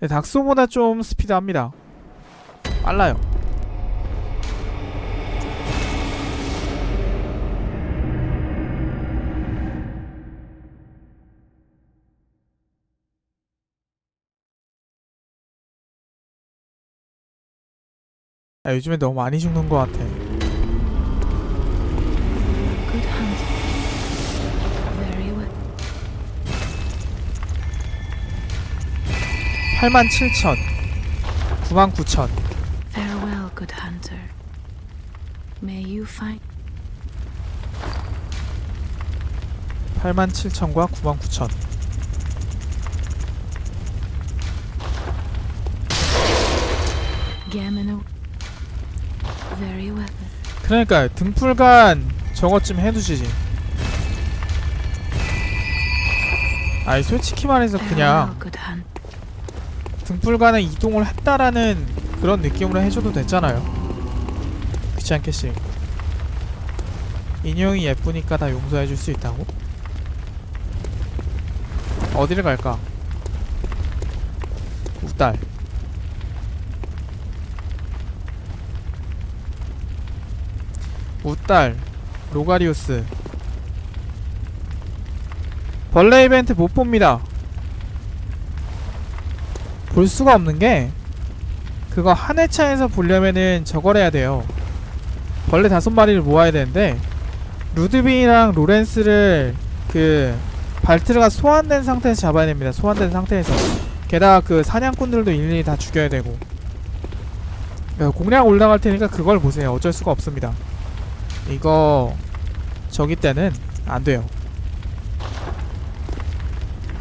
네, 닥소보다 좀 스피드합니다. 빨라요. 아, 요즘에 너무 많이 죽는 것 같아. 87,000 99,000 Farewell, good hunter. May you find 87,000과 99,000 Gamino. Very well. 그러니까 등풀간 저것 좀 해두시지 아니 솔직히 말해서 그냥 Farewell, good hunt. 등불간에 이동을 했다라는 그런 느낌으로 해줘도 됐잖아요. 않겠지? 인형이 예쁘니까 다 용서해줄 수 있다고? 어디를 갈까? 우딸 우딸 로가리우스 벌레 이벤트 못 봅니다. 볼 수가 없는 게 그거 한 회차에서 보려면은 저걸 해야 돼요. 벌레 다섯 마리를 모아야 되는데 루드빈이랑 로렌스를 그 발트르가 소환된 상태에서 잡아야 됩니다. 소환된 상태에서 게다가 그 사냥꾼들도 일일이 다 죽여야 되고 야, 공략 올라갈 테니까 그걸 보세요. 어쩔 수가 없습니다. 이거 저기 때는 안 돼요.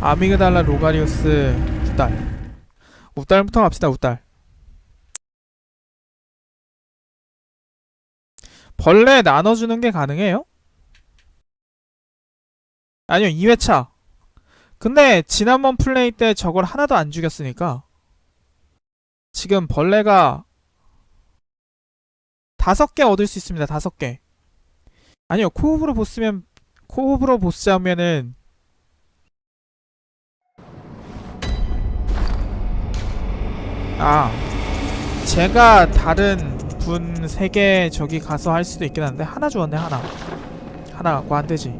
아미그달라 로가리우스 두달 우딸부터 갑시다 우딸. 벌레 나눠주는 게 가능해요? 아니요 2회차. 근데 지난번 플레이 때 저걸 하나도 안 죽였으니까. 지금 벌레가 다섯 개 얻을 수 있습니다 다섯 개. 아니요 코옵으로 보스면 코옵으로 보스 잡으면은 아 제가 다른 분 세 개 저기 가서 할 수도 있긴 한데 하나 주었네 하나. 하나 갖고 안 되지.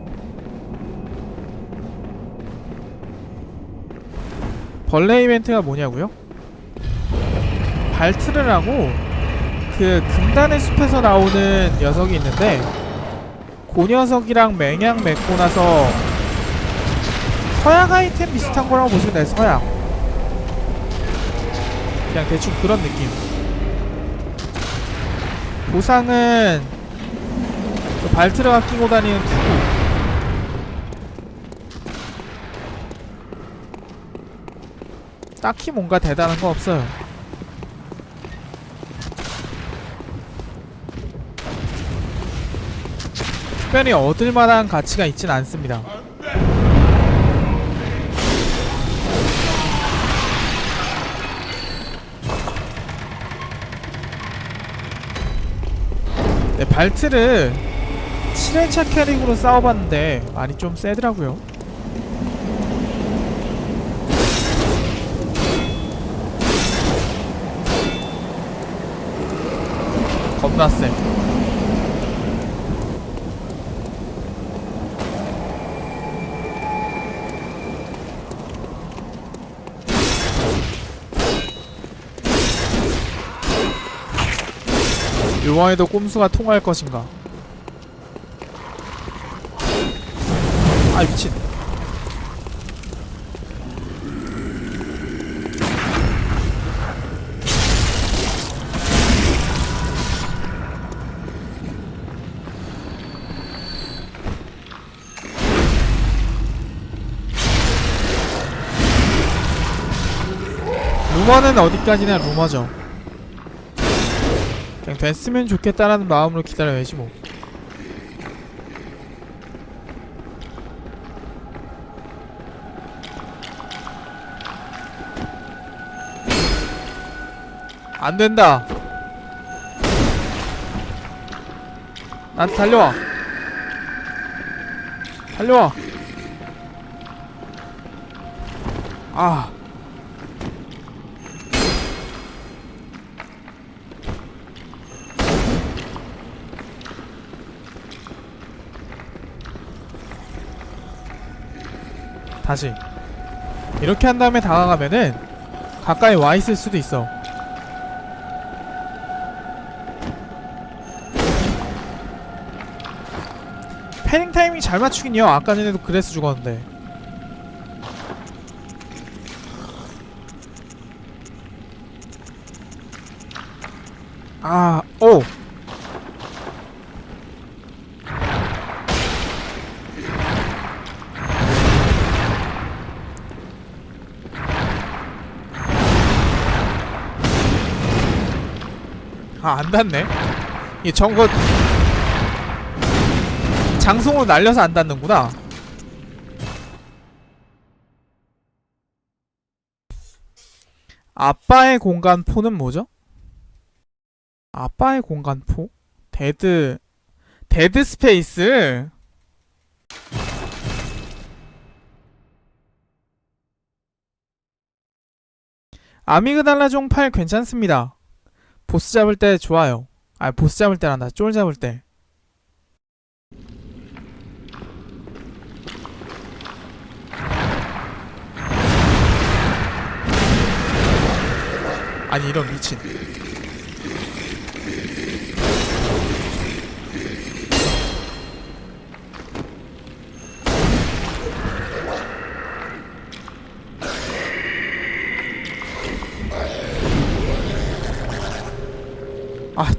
벌레 이벤트가 뭐냐고요? 발트르라고 그 금단의 숲에서 나오는 녀석이 있는데 그 녀석이랑 맹약 맺고 나서 서약 아이템 비슷한 거라고 보시면 돼요 서약 그냥 대충 그런 느낌. 보상은 그 발트르가 끼고 다니는 투구. 딱히 뭔가 대단한 거 없어요. 특별히 얻을 만한 가치가 있진 않습니다. 발트를 7회차 캐릭으로 싸워봤는데 많이 좀 세더라고요. 겁나 세. 이번에도 꼼수가 통할 것인가? 아 미친. 루머는 어디까지나 루머죠. 그냥 됐으면 좋겠다라는 마음으로 기다려야지 뭐. 안 된다. 나한테 달려와. 달려와. 아. 다시. 이렇게 한 다음에 다가가면은 가까이 와 있을 수도 있어. 패닝 타이밍 잘 맞추긴요. 아까 전에도 그래서 죽었는데 아, 안 닿네? 이 정거 장송으로 날려서 안 닿는구나. 아빠의 공간포는 뭐죠? 아빠의 공간포? 데드 데드 스페이스? 아미그달라 종8 괜찮습니다. 보스 잡을 때 좋아요. 아, 보스 잡을 때란다. 쫄 잡을 때. 아니 이런 미친.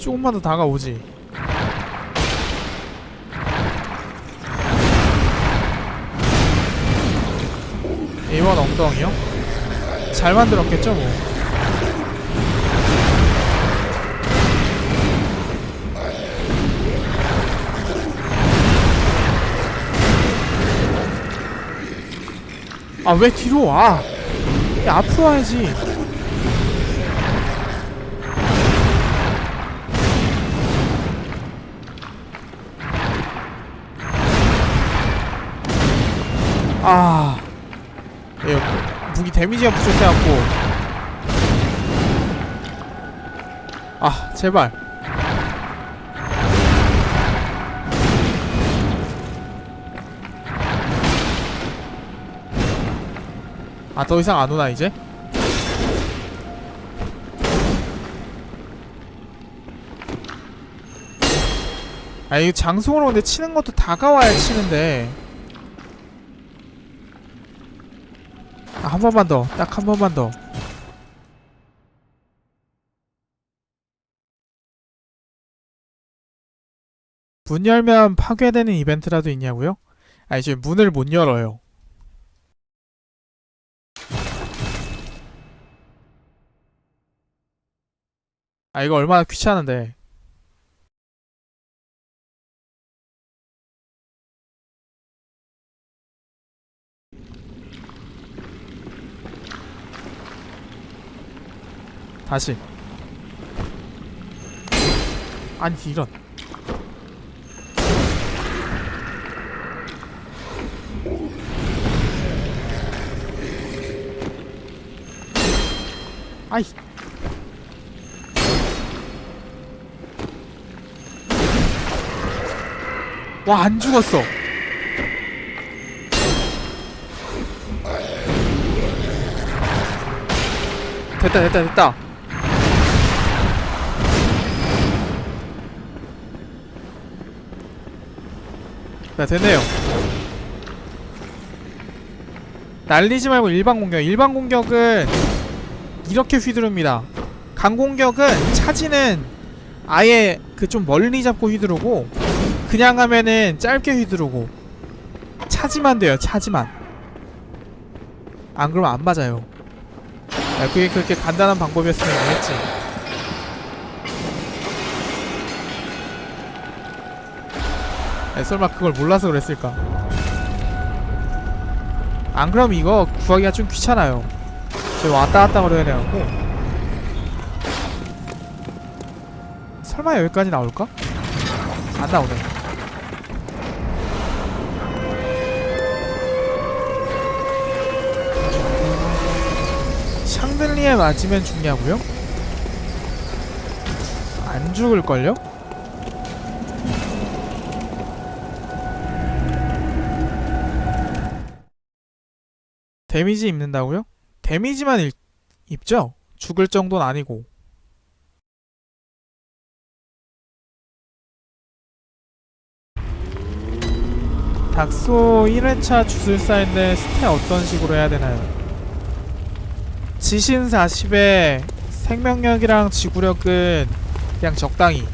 조금만 더 다가오지 A1 엉덩이요? 잘 만들었겠죠 뭐 아 왜 뒤로 와? 야, 앞으로 와야지 아, 예, 무기 데미지가 부족해갖고. 아, 제발. 아, 더 이상 안 오나, 이제? 아, 이거 장송으로 근데 치는 것도 다가와야 치는데. 한 번만 더. 딱 한 번만 더. 문 열면 파괴되는 이벤트라도 있냐고요? 아, 이제 문을 못 열어요. 아, 이거 얼마나 귀찮은데. 다시. 아니, 이런. 아이. 와, 안 죽었어. 됐다, 됐다, 됐다. 자, 됐네요. 날리지 말고 일반 공격. 일반 공격은 이렇게 휘두릅니다. 강공격은 차지는 아예 그 좀 멀리 잡고 휘두르고 그냥 하면은 짧게 휘두르고 차지만 돼요. 차지만. 안 그러면 안 맞아요. 야, 그게 그렇게 간단한 방법이었으면 했지. 야, 설마 그걸 몰라서 그랬을까? 안 그럼 이거 구하기가 좀 귀찮아요. 저 왔다 갔다 거려야 돼갖고 설마 여기까지 나올까? 안 나오네 샹들리에 맞으면 죽냐고요? 안 죽을걸요? 데미지 입는다고요? 데미지만 일- 입죠? 죽을 정도는 아니고. 닥소 1회차 주술사인데 스테 어떤 식으로 해야 되나요? 지신 40에 생명력이랑 지구력은 그냥 적당히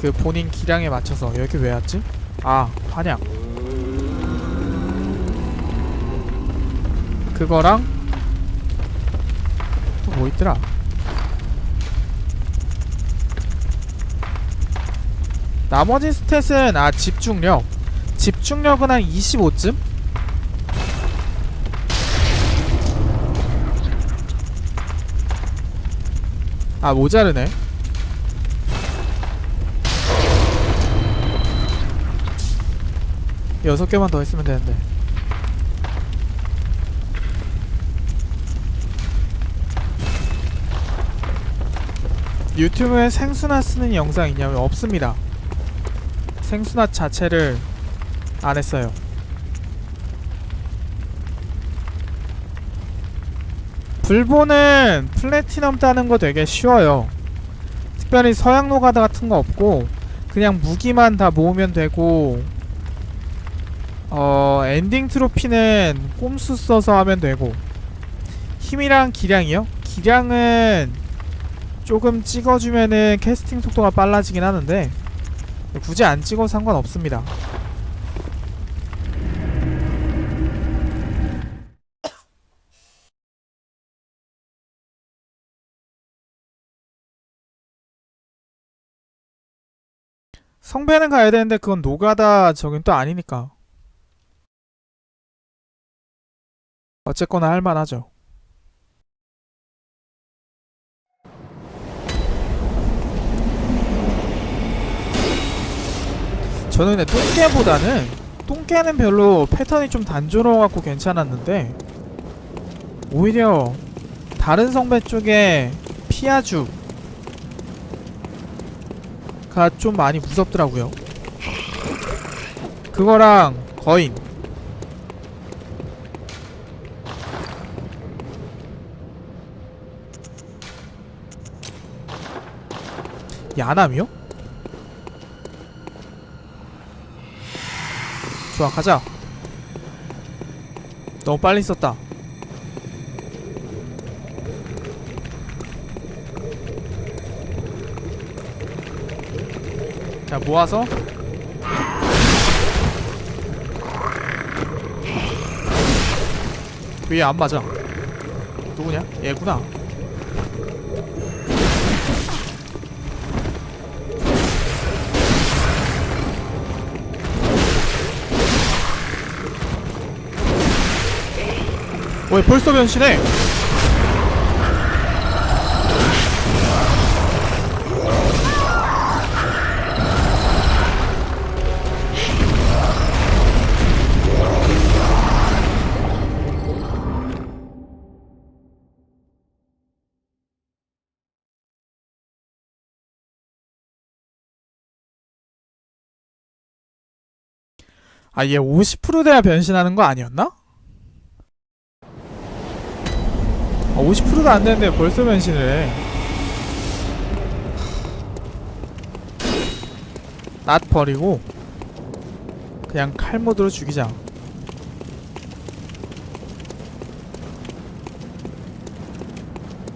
그 본인 기량에 맞춰서 여기 왜 왔지? 아 환약 그거랑 또 뭐 있더라? 나머지 스탯은 아 집중력 집중력은 한 25쯤? 아 모자르네 여섯 개만 더 했으면 되는데 유튜브에 생수나 쓰는 영상 있냐면 없습니다. 생수나 자체를 안 했어요. 불보는 플래티넘 따는 거 되게 쉬워요. 특별히 서양 노가다 같은 거 없고 그냥 무기만 다 모으면 되고 어 엔딩 트로피는 꼼수 써서 하면 되고. 힘이랑 기량이요? 기량은 조금 찍어주면은 캐스팅 속도가 빨라지긴 하는데 굳이 안 찍어도 상관없습니다. 성배는 가야 되는데 그건 노가다 저긴 또 아니니까. 어쨌거나 할만하죠 저는 근데 똥개보다는 똥개는 별로 패턴이 좀 단조로워갖고 괜찮았는데 오히려 다른 성배 쪽에 피아주가 좀 많이 무섭더라고요 그거랑 거인 야남이요? 좋아 가자. 너무 빨리 썼다. 자 모아서. 왜안 맞아? 누구냐? 얘구나 왜 벌써 변신해? 아, 얘 50% 돼야 변신하는 거 아니었나? 아, 50%도 안 되는데 벌써 변신을 해. 낫 버리고 그냥 칼 모드로 죽이자.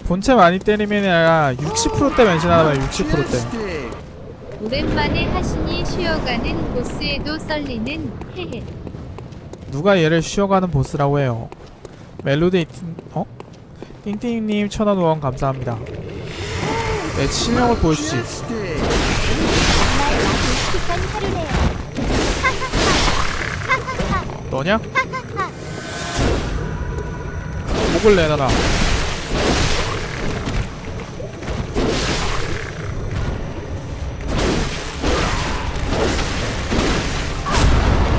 본체 많이 때리면 아니라 60%대 변신하면 60%대. 오랜만에 하시니 쉬어가는 보스에도 썰리는 헤헤 누가 얘를 쉬어가는 보스라고 해요. 멜로디 틴, 어? 띵띵님 천원 후원 감사합니다. 내 실력을 보여주지. 너냐? 목을 내놔라.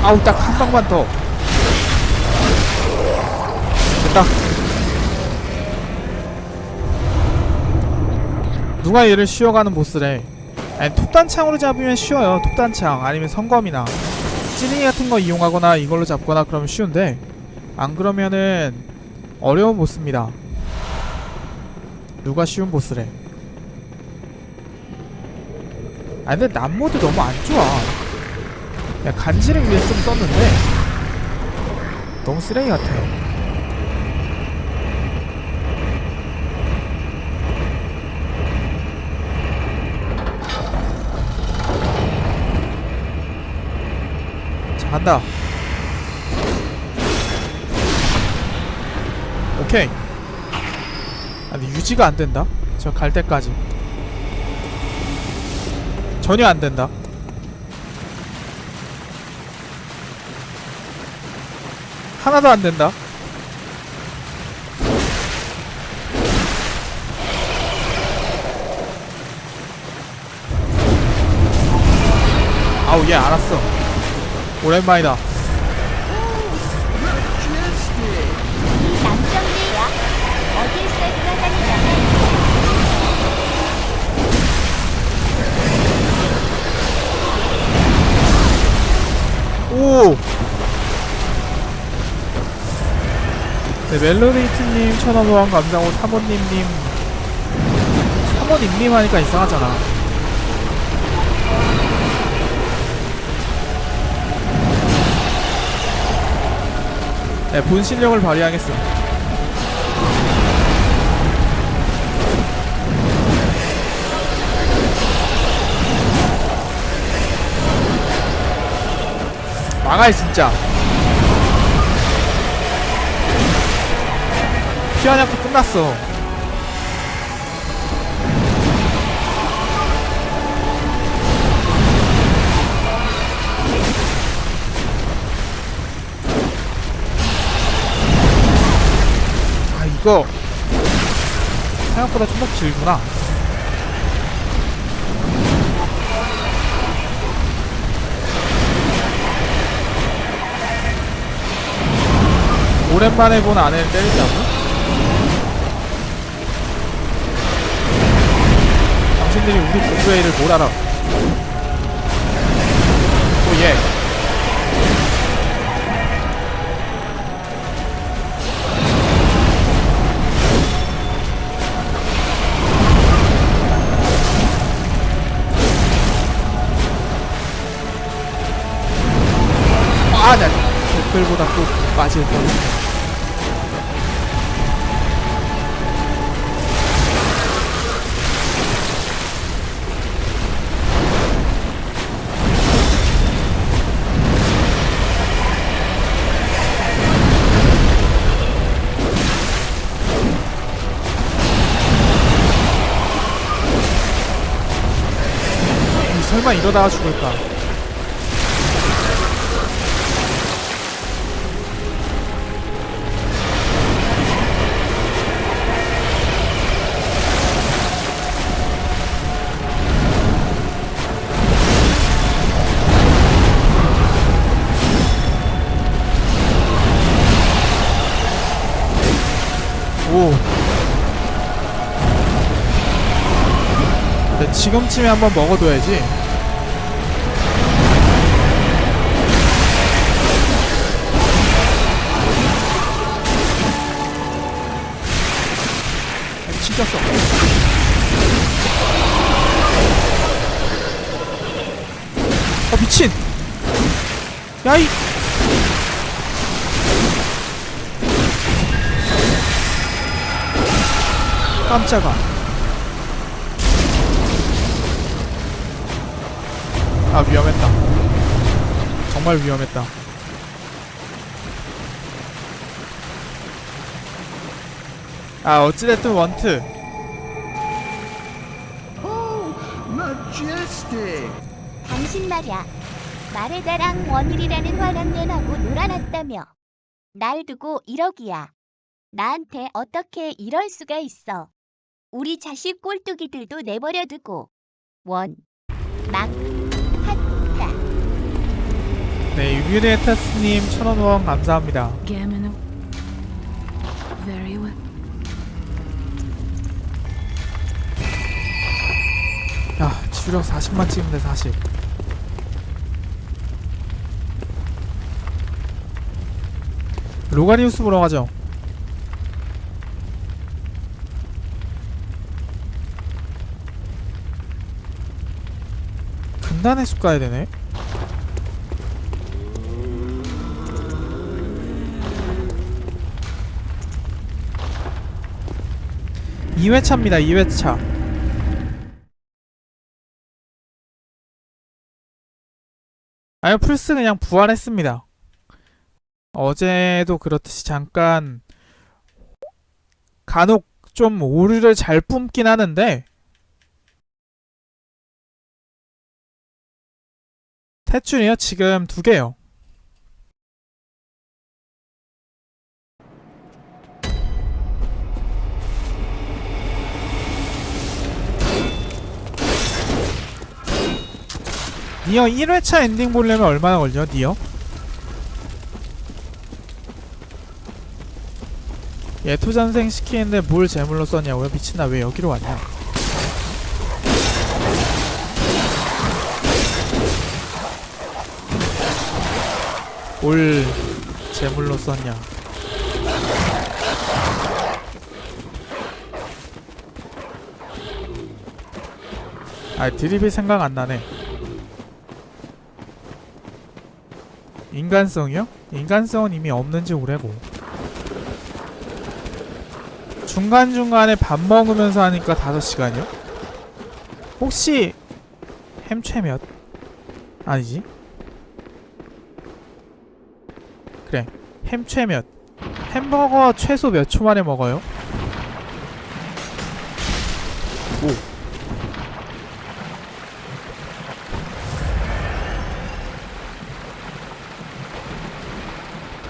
아우 딱 한 방만 더. 됐다. 누가 얘를 쉬어가는 보스래. 아니 톱단창으로 잡으면 쉬워요. 톱단창 아니면 성검이나 찌링이 같은 거 이용하거나 이걸로 잡거나 그러면 쉬운데 안 그러면은 어려운 보스입니다. 누가 쉬운 보스래? 아 근데 남모드 너무 안 좋아. 야 간지를 위해서 좀 썼는데 너무 쓰레기 같아. 자 간다. 오케이. 아 근데 유지가 안 된다. 저 갈 때까지. 전혀 안 된다. 하나도 안 된다. 아우 얘 알았어. 오랜만이다. 어딜. 오! 네, 멜로데이트님 천원 후원 감사하고 사모님님 사모님님 하니까 이상하잖아 네, 본 실력을 발휘하겠습니다. 망할 진짜. 피아냐도 끝났어 아 이거 생각보다 좀 더 길구나 오랜만에 본 아내를 때리자고? 당신들이 우리 공부의 일을 뭘 알아? 오 예. 아, 나 댓글보다 또 빠질 뻔. 이 설마 이러다가 죽을까? 오. 근데 지금 쯤에 한번 먹어둬야지. 아, 튕겼어. 어 미친. 야이. 깜짝아. 아 위험했다. 정말 위험했다. 아 어찌됐든 원트. Majestic! 당신 말야. 마레다랑 원일이라는 화랑년하고 놀아놨다며. 날 두고 1억이야. 나한테 어떻게 이럴 수가 있어. 우리 자식 꼴뚜기들도 내버려 두고. 원. 막. 핫다. 네 유비네타스님 천원 후원 감사합니다. Gamino. Very well. 야 주력 40만 찍는데 40. 로가리우스 보러 가죠. 금단의 숲 가야 되네. 2회차입니다. 2회차. 아유 플스 그냥 부활했습니다. 어제도 그렇듯이 잠깐 간혹 좀 오류를 잘 뿜긴 하는데 태출이요? 지금 두 개요. 니어 1회차 엔딩 보려면 얼마나 걸려? 니어? 예토전생 시키는데 뭘 제물로 썼냐고요? 미친나 왜 여기로 왔냐? 뭘 제물로 썼냐? 아 드립이 생각 안 나네. 인간성이요? 인간성은 이미 없는지 오래고. 중간중간에 밥 먹으면서 하니까 5시간이요? 혹시 햄최 몇? 아니지 그래 햄최 몇 햄버거 최소 몇 초 만에 먹어요? 오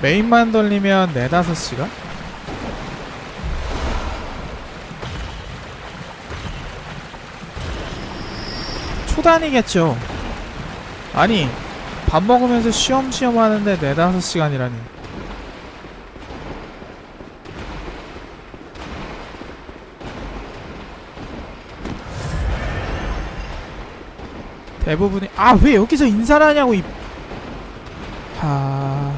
메인만 돌리면 4, 5시간? 초단이겠죠. 아니, 밥 먹으면서 쉬엄쉬엄 하는데 4, 5시간이라니. 대부분이 아왜 여기서 인사를 하냐고 이 하...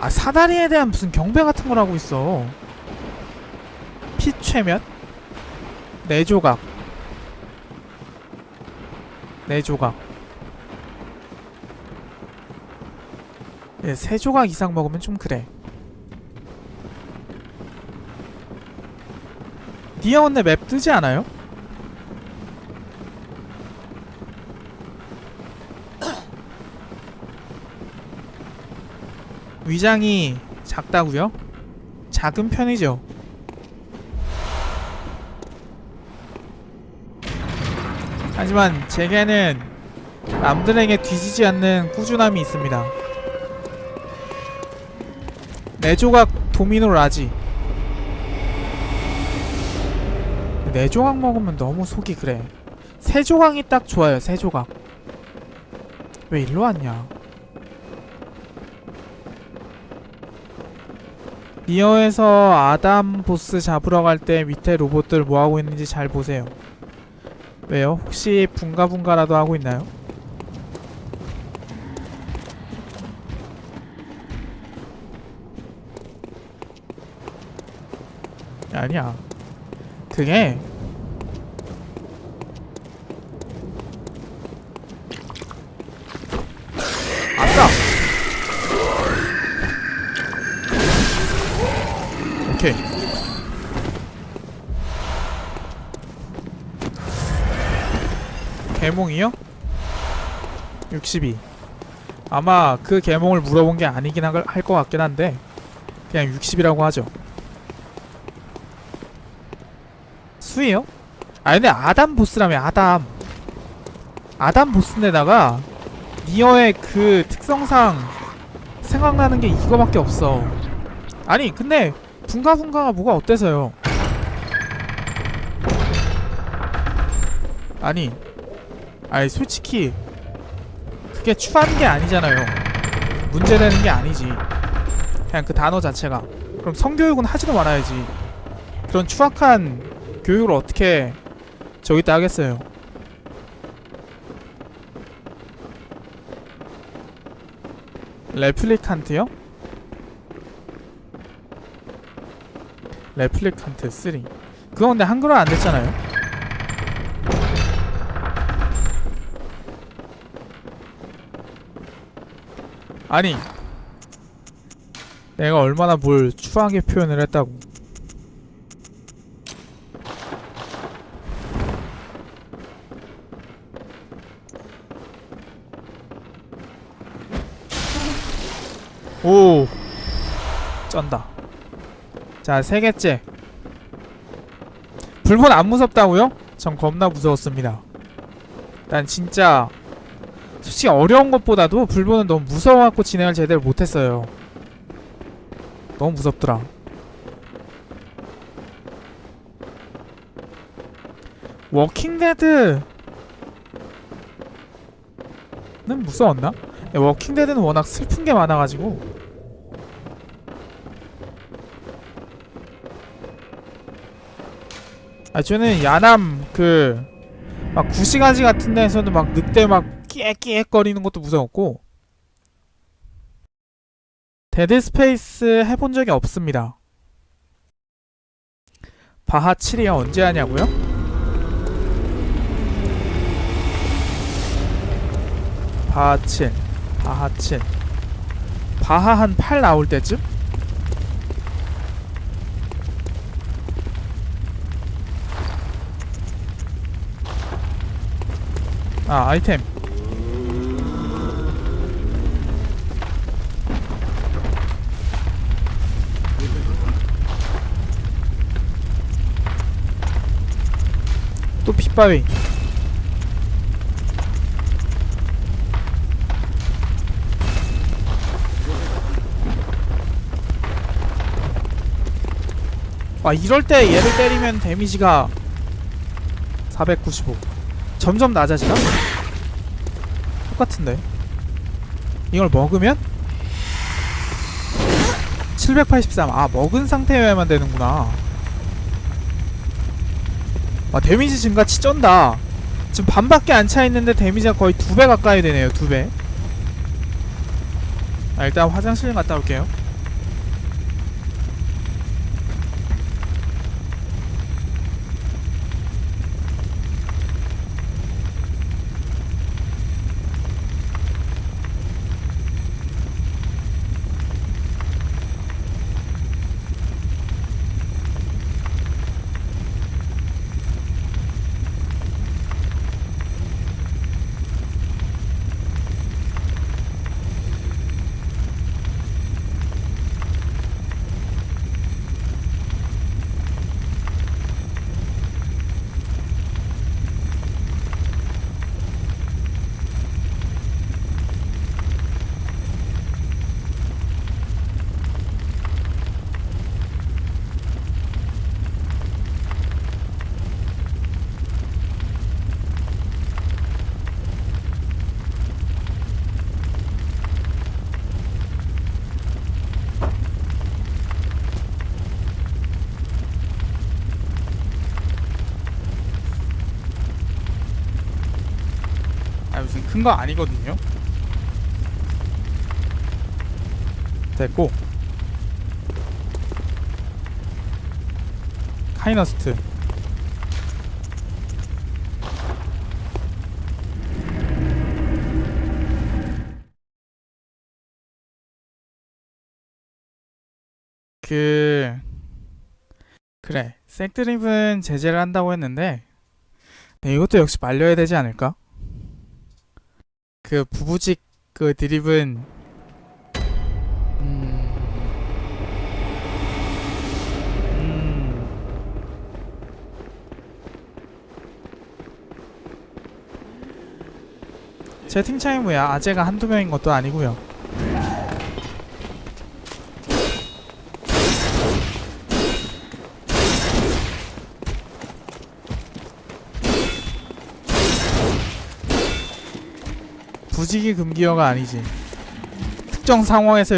아 사다리에 대한 무슨 경배 같은 걸 하고 있어. 피 최면? 네 조각. 네 조각. 예, 세 조각 이상 먹으면 좀 그래 니아원네 맵 뜨지 않아요? 위장이 작다고요? 작은 편이죠. 하지만 제게는 남들에게 뒤지지 않는 꾸준함이 있습니다. 네 조각 도미노 라지. 네 조각 먹으면 너무 속이 그래. 세 조각이 딱 좋아요. 세 조각. 왜 일로 왔냐? 니어에서 아담 보스 잡으러 갈 때 밑에 로봇들 뭐 하고 있는지 잘 보세요. 왜요? 혹시 분가분가라도 하고 있나요? 아니야. 그게 오케이. 개몽이요? 62. 아마 그 개몽을 물어본 게 아니긴 할 것 같긴 한데 그냥 60이라고 하죠. 수예요? 아 근데 아담 보스라며 아담. 아담 보스인데다가 니어의 그 특성상 생각나는 게 이거밖에 없어. 아니 근데 분가분가가 뭐가 어때서요? 아니 아니 솔직히 그게 추한 게 아니잖아요. 문제되는 게 아니지. 그냥 그 단어 자체가. 그럼 성교육은 하지도 말아야지. 그런 추악한 교육을 어떻게 저기다 하겠어요? 레플리칸트요? 레플리칸트 3 그거 근데 한글화 안 됐잖아요. 아니 내가 얼마나 뭘 추하게 표현을 했다고. 오 쩐다 자 세 개째. 불본 안 무섭다고요? 전 겁나 무서웠습니다. 난 진짜 솔직히 어려운 것보다도 불본은 너무 무서워갖고 진행을 제대로 못했어요. 너무 무섭더라. 워킹데드는 무서웠나? 네, 워킹데드는 워낙 슬픈 게 많아가지고 아 저는 야남 그 막 구시가지 같은 데에서도 막 늑대 막 끼액끼액 거리는 것도 무서웠고 데드 스페이스 해본 적이 없습니다 바하 7이요 언제 하냐고요? 바하 7 바하 7 바하 한 8 나올 때쯤? 아 아이템. 또 핏바위. 와 이럴 때 얘를 때리면 데미지가 495 점점 낮아지나? 똑같은데. 이걸 먹으면? 783. 아 먹은 상태여야만 되는구나. 와 데미지 증가치 쩐다. 지금 반밖에 안 차있는데 데미지가 거의 두 배 가까이 되네요 두배. 아, 일단 화장실 갔다 올게요 아 무슨 큰 거 아니거든요. 됐고 카이너스트 그 그래 색드립은 제재를 한다고 했는데 네, 이것도 역시 말려야 되지 않을까? 그 부부직 그 드립은 음... 음... 채팅창이 뭐야? 아재가 한두 명인 것도 아니고요 부직이 금기어가 아니지. 특정 상황에서